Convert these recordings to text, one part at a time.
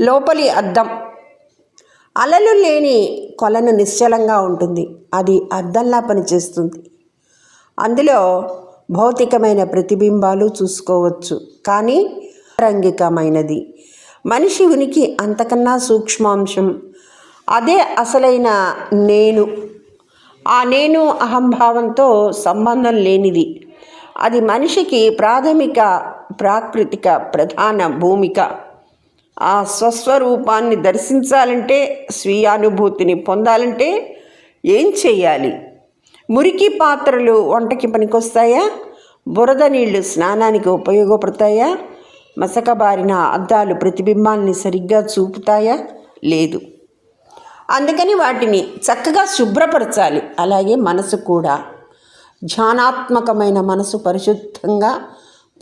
లోపలి అద్దం. అలలు లేని కొలను నిశ్చలంగా ఉంటుంది. అది అద్దంలా పనిచేస్తుంది. అందులో భౌతికమైన ప్రతిబింబాలు చూసుకోవచ్చు. కానీ రంగికమైనది మనిషి ఉనికి అంతకన్నా సూక్ష్మాంశం. అదే అసలైన నేను. ఆ నేను అహంభావంతో సంబంధం లేనిది. అది మనిషికి ప్రాథమిక ప్రాకృతిక ప్రధాన భూమిక. ఆ స్వస్వరూపాన్ని దర్శించాలంటే స్వీయానుభూతిని పొందాలంటే ఏం చేయాలి మురికి పాత్రలు వంటకి పనికొస్తాయా? బురద నీళ్ళు స్నానానికి ఉపయోగపడతాయా? మసకబారిన అద్దాలు ప్రతిబింబాన్ని సరిగ్గా చూపుతాయా? లేదు. అందుకని వాటిని చక్కగా శుభ్రపరచాలి. అలాగే మనసు కూడా. ధ్యానాత్మకమైన మనసు పరిశుద్ధంగా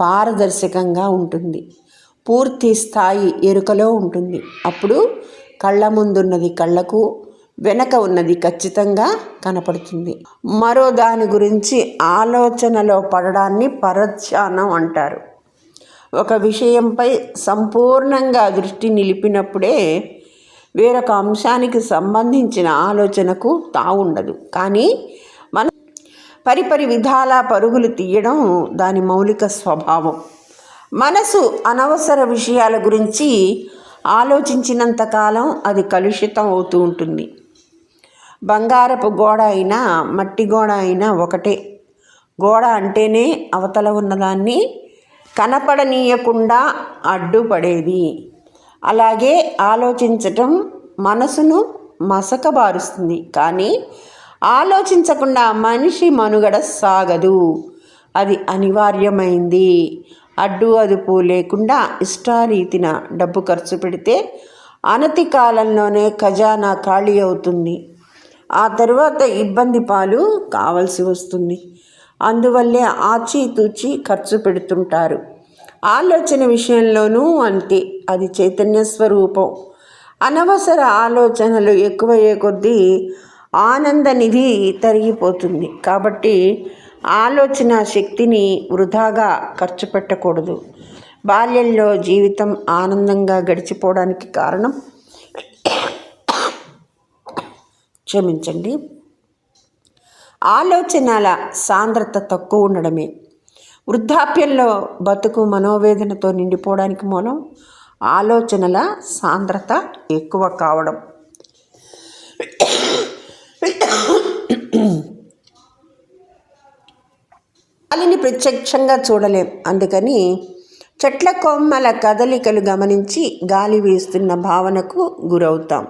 పారదర్శకంగా ఉంటుంది. పూర్తి స్థాయి ఎరుకలో ఉంటుంది. అప్పుడు కళ్ళ ముందున్నది కళ్ళకు వెనక ఉన్నది ఖచ్చితంగా కనపడుతుంది. మరో దాని గురించి ఆలోచనలో పడడాన్ని పరధ్యానం అంటారు. ఒక విషయంపై సంపూర్ణంగా దృష్టి నిలిపినప్పుడే వేరొక అంశానికి సంబంధించిన ఆలోచనకు తావుండదు. కానీ మన పరిపరి విధాల పరుగులు తీయడం దాని మౌలిక స్వభావం. మనసు అనవసర విషయాల గురించి ఆలోచించినంతకాలం అది కలుషితం అవుతూ ఉంటుంది. బంగారపు గోడ అయినా మట్టి గోడ అయినా ఒకటే. గోడ అంటేనే అవతల ఉన్నదాన్ని కనపడనీయకుండా అడ్డుపడేది. అలాగే ఆలోచించటం మనసును మసకబారుస్తుంది. కానీ ఆలోచించకుండా మనిషి మనుగడ సాగదు. అది అనివార్యమైంది. అడ్డు అదుపు లేకుండా ఇష్టారీతిన డబ్బు ఖర్చు పెడితే అనతి కాలంలోనే ఖజానా ఖాళీ అవుతుంది. ఆ తర్వాత ఇబ్బంది పాలు కావలసి వస్తుంది. అందువల్లే ఆచితూచి ఖర్చు పెడుతుంటారు. ఆలోచన విషయంలోనూ అంతే అది చైతన్య స్వరూపం. అనవసర ఆలోచనలు ఎక్కువయ్యే కొద్దీ ఆనంద నిధి తరిగిపోతుంది. కాబట్టి ఆలోచన శక్తిని వృధాగా ఖర్చు పెట్టకూడదు. బాల్యంలో జీవితం ఆనందంగా గడిచిపోవడానికి కారణం? క్షమించండి. ఆలోచనల సాంద్రత తక్కువ ఉండడమే. వృద్ధాప్యంలో బతుకు మనోవేదనతో నిండిపోవడానికి మూలం ఆలోచనల సాంద్రత ఎక్కువ కావడం. గాలిని ప్రత్యక్షంగా చూడలేం. అందుకని చెట్ల కొమ్మల కదలికలు గమనించి గాలి వీస్తున్న భావనకు గురవుతాం.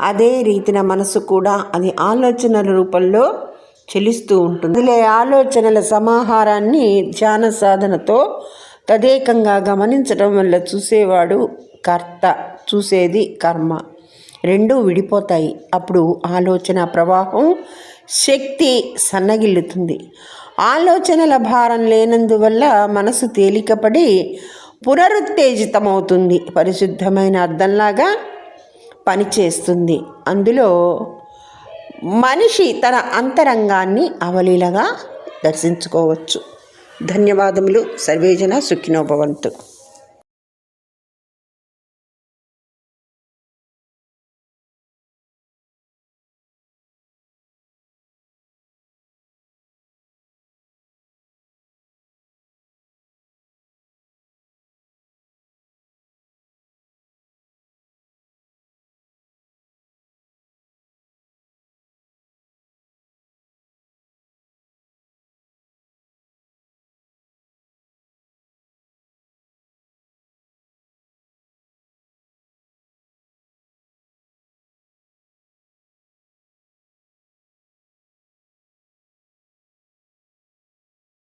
అదే రీతిన మనసు కూడా అది ఆలోచనల రూపంలో చెలిస్తూ ఉంటుంది. అదిలే ఆలోచనల సమాహారాన్ని ధ్యాన సాధనతో తదేకంగా గమనించడం వల్ల చూసేవాడు కర్త చూసేది కర్మ. రెండూ విడిపోతాయి. అప్పుడు ఆలోచన ప్రవాహం శక్తి సన్నగిల్లుతుంది. ఆలోచనల భారం లేనందువల్ల మనసు తేలికపడి పునరుత్తేజితమవుతుంది. పరిశుద్ధమైన అర్థంలాగా పనిచేస్తుంది. అందులో మనిషి తన అంతరంగాన్ని అవలీలగా దర్శించుకోవచ్చు. ధన్యవాదములు. సర్వేజన సుఖినోభవంతు.